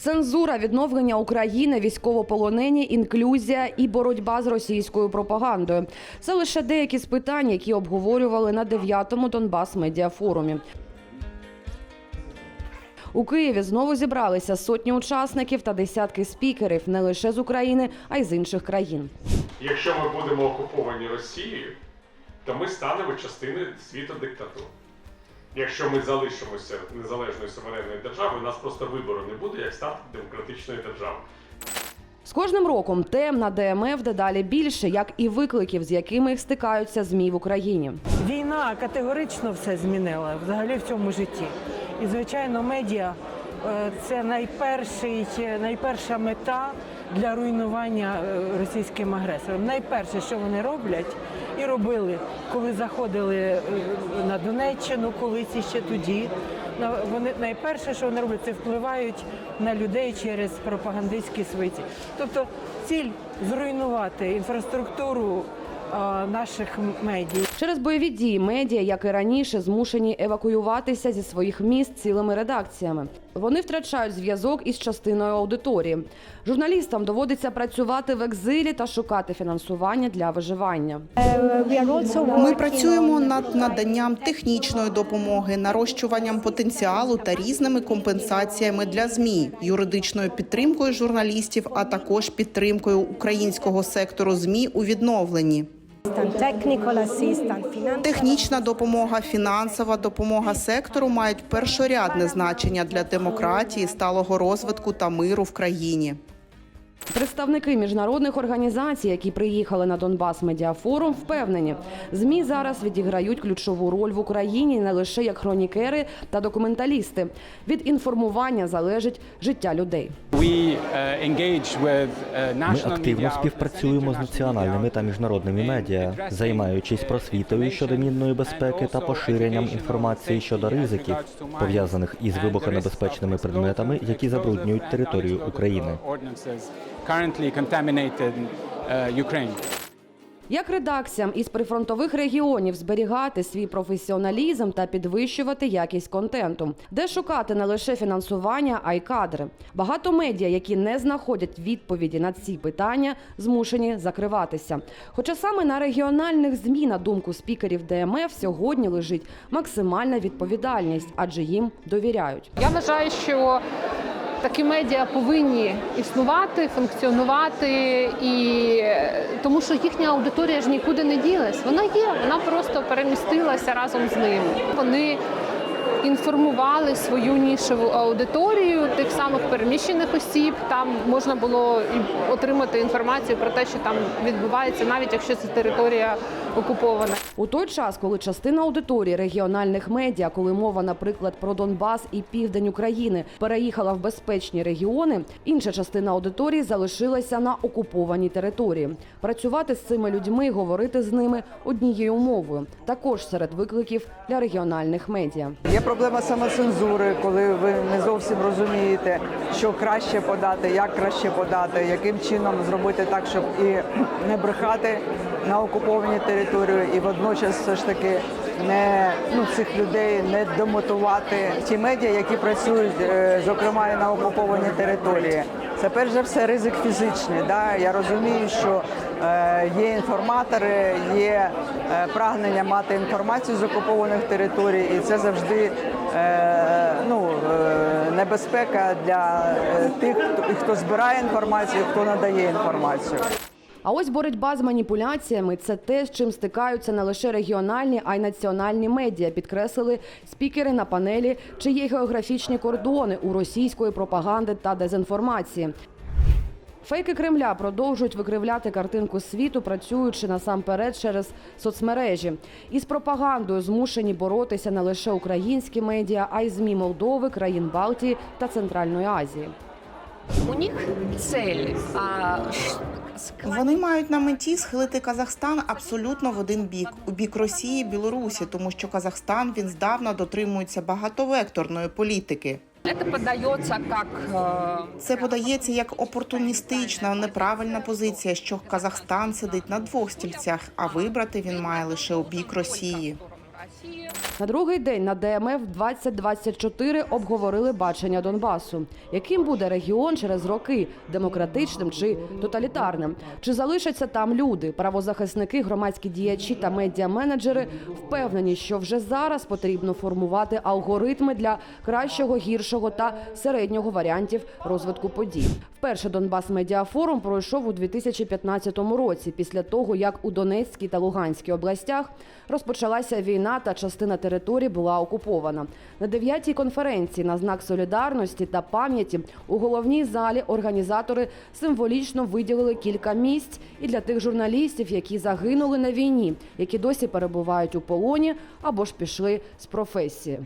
Цензура, відновлення України, військовополонені, інклюзія і боротьба з російською пропагандою. Це лише деякі з питань, які обговорювали на 9-му Донбас медіафорумі. У Києві знову зібралися сотні учасників та десятки спікерів не лише з України, а й з інших країн. Якщо ми будемо окуповані Росією, то ми станемо частиною світу диктатур. Якщо ми залишимося незалежною суверенною державою, у нас просто вибору не буде, як стати демократичною державою. З кожним роком тем на ДМФ дедалі більше, як і викликів, з якими стикаються змі в Україні. Війна категорично все змінила взагалі в цьому житті. І, звичайно, медіа е, це найперший, найперша мета для руйнування е, російським агресором. Найперше, що вони роблять і робили, коли заходили е, на Донеччину, колись іще тоді. Вони найперше, що вони роблять, це впливають на людей через пропагандистські свої. ці- Тобто ціль зруйнувати інфраструктуру наших медіа. Через бойові дії медіа, як і раніше, змушені евакуюватися зі своїх міст цілими редакціями. Вони втрачають зв'язок із частиною аудиторії. Журналістам доводиться працювати в екзилі та шукати фінансування для виживання. Ми працюємо над наданням технічної допомоги, нарощуванням потенціалу та різними компенсаціями для змі, юридичною підтримкою журналістів, а також підтримкою українського сектору змі у відновленні. Технічна допомога, фінансова допомога сектору мають першорядне значення для демократії, сталого розвитку та миру в країні. Представники міжнародних організацій, які приїхали на Донбас Медіафорум, впевнені, змі зараз відіграють ключову роль в Україні не лише як хронікери та документалісти. Від інформування залежить життя людей. With, uh, Ми активно співпрацюємо з національними та міжнародними медіа, займаючись просвітою щодо мінної безпеки та поширенням інформації щодо ризиків, пов'язаних із вибухонебезпечними предметами, які забруднюють територію України. Currently contaminated uh, Ukraine. Як редакціям із прифронтових регіонів зберігати свій професіоналізм та підвищувати якість контенту, де шукати не лише фінансування, а й кадри. Багато медіа, які не знаходять відповіді на ці питання, змушені закриватися. Хоча саме на регіональних змі, на думку спікерів ДМФ, сьогодні лежить максимальна відповідальність, адже їм довіряють. Я вважаю, що такі медіа повинні існувати, функціонувати, і е, тому що їхня аудиторія ж нікуди не ділась. Вона є, вона просто перемістилася разом з ними. Вони інформували свою нішеву аудиторію тих самих переміщених осіб. Там можна було отримати інформацію про те, що там відбувається, навіть якщо це територія окупована. У той час, коли частина аудиторії регіональних медіа, коли мова, наприклад, про Донбас і південь України, переїхала в безпечні регіони, інша частина аудиторії залишилася на окупованій території. Працювати з цими людьми, говорити з ними однією мовою, також серед викликів для регіональних медіа. Проблема самоцензури, коли ви не зовсім розумієте, що краще подати, як краще подати, яким чином зробити так, щоб і не брехати на окупованій території, і водночас все ж таки не ну цих людей не домотувати. Ті медіа, які працюють, е, зокрема і на окупованій території. Це перш за все ризик фізичний. Да? Я розумію, що е, є інформатори, є е, прагнення мати інформацію з окупованих територій, і це завжди е, ну, небезпека для тих, хто, хто збирає інформацію, хто надає інформацію. А ось боротьба з маніпуляціями це те, з чим стикаються не лише регіональні, а й національні медіа. Підкреслили спікери на панелі, чи є географічні кордони у російської пропаганди та дезінформації. Фейки Кремля продовжують викривляти картинку світу, працюючи насамперед через соцмережі. Із пропагандою змушені боротися не лише українські медіа, а й змі Молдови, країн Балтії та Центральної Азії. У них цель а, Вони мають на меті схилити Казахстан абсолютно в один бік у бік Росії, Білорусі, тому що Казахстан він здавна дотримується багатовекторної політики. э, Це подається як опортуністична, неправильна позиція, що Казахстан сидить на двох стільцях, а вибрати він має лише у бік Росії. На другий день на ДМФ 2024 обговорили бачення Донбасу. Яким буде регіон через роки демократичним чи тоталітарним? Чи залишаться там люди, правозахисники, громадські діячі та медіаменеджери впевнені, що вже зараз потрібно формувати алгоритми для кращого, гіршого та середнього варіантів розвитку подій. Вперше Донбас Медіафорум пройшов у 2015 році, після того як у Донецькій та Луганській областях розпочалася війна та частина території була окупована. На дев'ятій конференції на знак солідарності та пам'яті у головній залі організатори символічно виділили кілька місць і для тих журналістів, які загинули на війні, які досі перебувають у полоні або ж пішли з професії.